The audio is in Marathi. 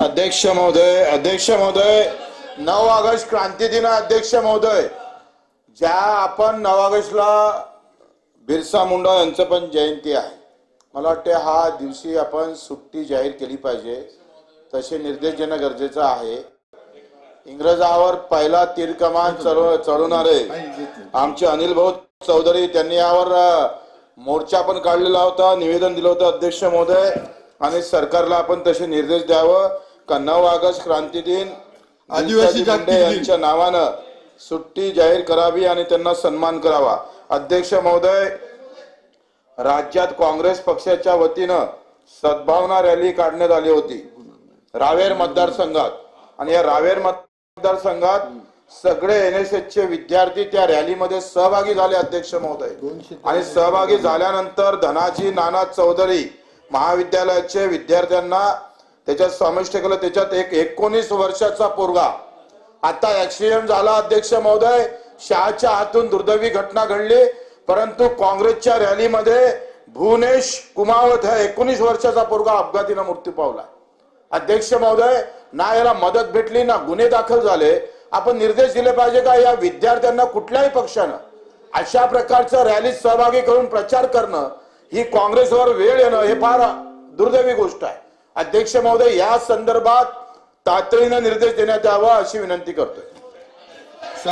अध्यक्ष महोदय अध्यक्ष महोदय नऊ ऑगस्ट क्रांती दिन अध्यक्ष महोदय. ज्या आपण नऊ ऑगस्टला बिरसा मुंडा यांचं पण जयंती आहे. मला वाटते हा दिवशी आपण सुट्टी जाहीर केली पाहिजे. तसे निर्देश देणं गरजेचं आहे. इंग्रजावर पहिला तीर कमान चढव चढवणारे आमचे अनिल भाऊ चौधरी त्यांनी यावर मोर्चा पण काढलेला होता निवेदन दिलं होतं अध्यक्ष महोदय. आणि सरकारला आपण तसे निर्देश द्यावं. का नऊ ऑगस्ट क्रांती दिन आदिवासी मुंडे. यांच्या नावानं सुट्टी जाहीर करावी आणि त्यांना सन्मान करावा. अध्यक्ष महोदय राज्यात काँग्रेस पक्षाच्या वतीनं सद्भावना रॅली काढण्यात आली होती. रावेर मतदारसंघात. आणि या रावेर मतदारसंघात सगळे एन एस चे विद्यार्थी त्या रॅलीमध्ये सहभागी झाले अध्यक्ष महोदय. आणि सहभागी झाल्यानंतर धनाजी नाना चौधरी महाविद्यालयाचे विद्यार्थ्यांना त्याच्यात समाविष्ट केलं त्याच्यात एक एकोणीस वर्षाचा पोरगा. आता ऍक्सिडेंट झाला अध्यक्ष महोदय. शहाच्या हातून दुर्दैवी घटना घडली. परंतु काँग्रेसच्या रॅलीमध्ये भुवनेश कुमावत हा एकोणीस वर्षाचा पोरगा अपघातीनं मृत्यू पावला. अध्यक्ष महोदय ना याला मदत भेटली ना गुन्हे दाखल झाले. आपण निर्देश दिले पाहिजे का या विद्यार्थ्यांना कुठल्याही पक्षानं? अशा प्रकारचं रॅलीत सहभागी करून प्रचार करणं ही काँग्रेसवर वेळ येणं हे फार दुर्दैवी गोष्ट आहे. अध्यक्ष महोदय या संदर्भात तातडीनं निर्देश देण्यात यावा अशी विनंती करतोय.